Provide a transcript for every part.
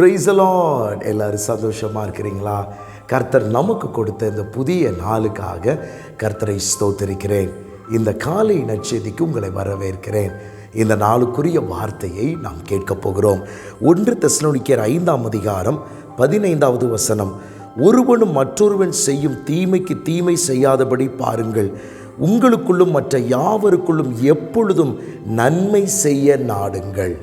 ப்ரைஸலாட் எல்லாரும் சந்தோஷமாக இருக்கிறீங்களா? கர்த்தர் நமக்கு கொடுத்த இந்த புதிய நாளுக்காக கர்த்தரை ஸ்தோத்திருக்கிறேன். இந்த காலை நச்சதிக்கு உங்களை வரவேற்கிறேன். இந்த நாளுக்குரிய வார்த்தையை நாம் கேட்கப் போகிறோம். ஒன்று தெசலோனிக்கர் ஐந்தாம் அதிகாரம் பதினைந்தாவது வசனம். ஒருவனும் மற்றொருவன் செய்யும் தீமைக்கு தீமை செய்யாதபடி பாருங்கள். உங்களுக்குள்ளும் மற்ற யாவருக்குள்ளும் எப்பொழுதும் நன்மை செய்ய நாடுங்கள்.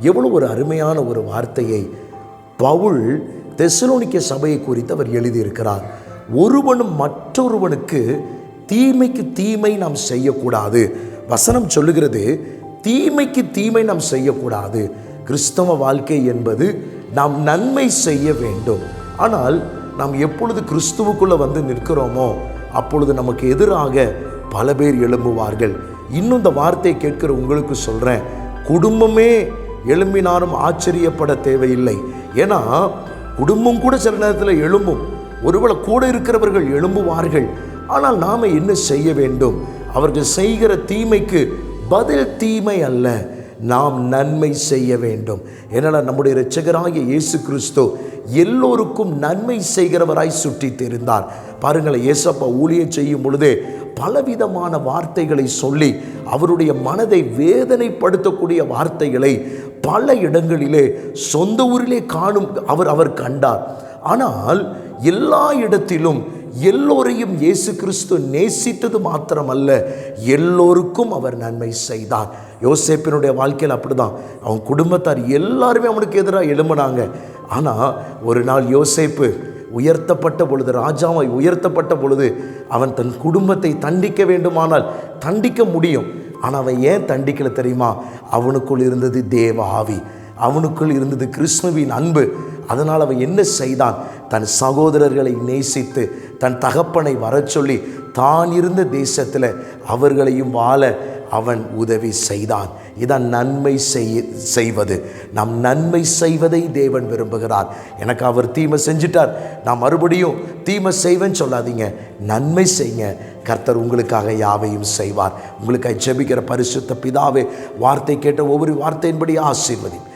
எவ்வளோ ஒரு அருமையான ஒரு வார்த்தையை பவுல் தெசலோனிக்க சபையை குறித்து அவர் எழுதியிருக்கிறார். ஒருவனும் மற்றொருவனுக்கு தீமைக்கு தீமை நாம் செய்யக்கூடாது. வசனம் சொல்லுகிறது தீமைக்கு தீமை நாம் செய்யக்கூடாது. கிறிஸ்தவ வாழ்க்கை என்பது நாம் நன்மை செய்ய வேண்டும். ஆனால் நாம் எப்பொழுது கிறிஸ்துவுக்குள்ளே வந்து நிற்கிறோமோ அப்பொழுது நமக்கு எதிராக பல பேர் எழும்புவார்கள். இன்னும் இந்த வார்த்தையை கேட்கிற உங்களுக்கு சொல்கிறேன் குடும்பமே எழும்பினாலும் ஆச்சரியப்பட தேவையில்லை. ஏன்னா குடும்பம் கூட சில நேரத்தில் எழும்பும். ஒருவேளை கூட இருக்கிறவர்கள் எழும்புவார்கள். ஆனால் நாம் என்ன செய்ய வேண்டும்? அவர்கள் செய்கிற தீமைக்கு பதில் தீமை அல்ல. நாம் நன்மை செய்ய வேண்டும். ஏன்னா நம்முடைய இரட்சகராகிய இயேசு கிறிஸ்து எல்லோருக்கும் நன்மை செய்கிறவராய் சுற்றி தெரிந்தார் பாருங்களேன் ஏசப்பா ஊழியர் செய்யும் பொழுது பலவிதமான வார்த்தைகளை சொல்லி அவருடைய மனதை வேதனைப்படுத்தக்கூடிய வார்த்தைகளை பல இடங்களிலே சொந்த ஊரிலே காணும் அவர் அவர் கண்டார். ஆனால் எல்லா இடத்திலும் எல்லோரையும் இயேசு கிறிஸ்து நேசித்தது மாத்திரமல்ல எல்லோருக்கும் அவர் நன்மை செய்தார். யோசேப்பினுடைய வாழ்க்கையில் அப்படிதான். அவன் குடும்பத்தார் எல்லாருமே அவனுக்கு எதிராக எழும்பினாங்க. ஆனால் ஒரு நாள் யோசேப்பு உயர்த்தப்பட்ட பொழுது ராஜாவை உயர்த்தப்பட்ட பொழுது அவன் தன் குடும்பத்தை தண்டிக்க வேண்டுமானால் தண்டிக்க முடியும். ஆனால் அவன் ஏன் தண்டிக்கல தெரியுமா? அவனுக்குள் இருந்தது தேவ ஆவி. அவனுக்குள் இருந்தது கிருஷ்ணவின் அன்பு. அதனால் அவன் என்ன செய்தான்? தன் சகோதரர்களை நேசித்து தன் தகப்பனை வரச் சொல்லி தான் இருந்த தேசத்தில் அவர்களையும் வாழ அவன் உதவி செய்தான். இதான் நன்மை செய் செய்வது. நாம் நன்மை செய்வதை தேவன் விரும்புகிறார். எனக்கு அவர் தீமை செஞ்சிட்டார். நான் மறுபடியும் தீமை செய்வேன்னு சொல்லாதீங்க. நன்மை செய்யுங்க கர்த்தர் உங்களுக்காக யாவையும் செய்வார். உங்களுக்காக ஜெபிக்கிற பரிசுத்த பிதாவே வார்த்தை கேட்ட ஒவ்வொரு வார்த்தையின்படி ஆசீர்வதி